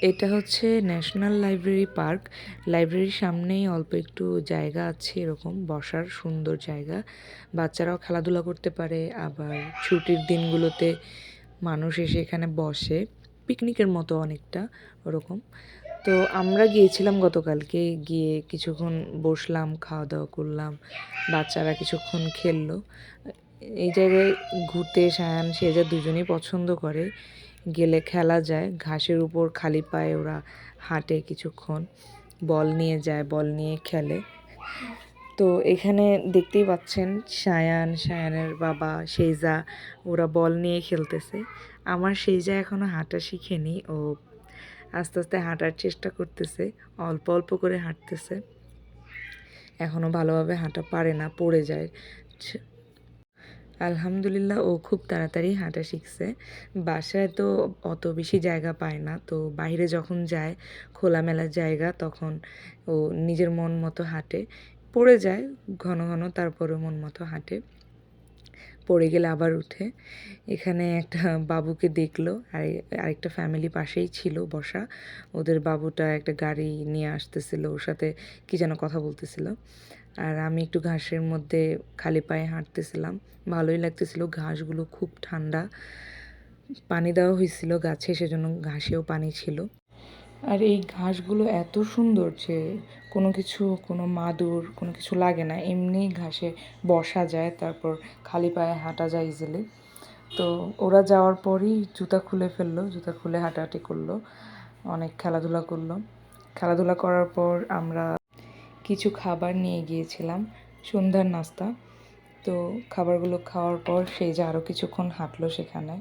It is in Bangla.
এটা হচ্ছে ন্যাশনাল লাইব্রেরি পার্ক। লাইব্রেরির সামনেই অল্প একটু জায়গা আছে এরকম, বসার সুন্দর জায়গা। বাচ্চারাও খেলাধুলা করতে পারে, আবার ছুটির দিনগুলোতে মানুষ এসে এখানে বসে, পিকনিকের মতো অনেকটা ওরকম। তো আমরা গিয়েছিলাম গতকালকে, গিয়ে কিছুক্ষণ বসলাম খাওয়া দাওয়া করলাম, বাচ্চারা কিছুক্ষণ খেললো। এই জায়গায় ঘুরতে সায়ান, সেজা দুজনেই পছন্দ করে। গেলে খেলা যায়। ঘাসের উপর খালি পায়ে ওরা হাঁটে কিছুক্ষণ। বল নিয়ে যায়, বল নিয়ে খেলে। তো এখানে দেখতেই পাচ্ছেন সায়ান, সায়ানের বাবা, সেইজা, ওরা বল নিয়ে খেলতেছে। আমার সেইজা এখনও হাঁটা শিখেনি, ও আস্তে আস্তে হাঁটার চেষ্টা করতেছে, অল্প অল্প করে হাঁটতেছে। এখনও ভালোভাবে হাঁটা পারে না, পড়ে যায়। আলহামদুলিল্লাহ, ও খুব তাড়াতাড়ি হাঁটা শিখছে। বাসায় তো অত বেশি জায়গা পায় না, তো বাইরে যখন যায়, খোলামেলা জায়গা, তখন ও নিজের মন মতো হাঁটে। পড়ে যায়, ঘন ঘন তারপরে মন মতো হাঁটে। পড়ে গেলে আবার উঠে। এখানে একটা বাবুকে দেখল, আর আরেকটা ফ্যামিলি পাশেই ছিল বসা। ওদের বাবুটা একটা গাড়ি নিয়ে আসতেছিল, ওর সাথে কি যেন কথা বলতেছিল। আর আমি একটু ঘাসের মধ্যে খালি পায়ে হাঁটতেছিলাম। ভালোই লাগতেছিল, ঘাসগুলো খুব ঠান্ডা। পানি দেওয়া হয়েছিল গাছে, সেজন্য ঘাসেও পানি ছিল। আর এই ঘাসগুলো এত সুন্দর যে কোনো কিছু, কোনো মাদুর, কোনো কিছু লাগে না। এমনি ঘাসে বসা যায়, তারপর খালি পায়ে হাঁটা যায় ইজিলি তো ওরা যাওয়ার পরই জুতা খুলে ফেলল, জুতা খুলে হাঁটাহাঁটি করল, অনেক খেলাধুলা করল। খেলাধুলা করার পর আমরা কিছু খাবার নিয়ে গিয়েছিলাম, সন্ধ্যার নাস্তা। তো খাবারগুলো খাওয়ার পর সেই যে আরও কিছুক্ষণ হাঁটলো সেখানে।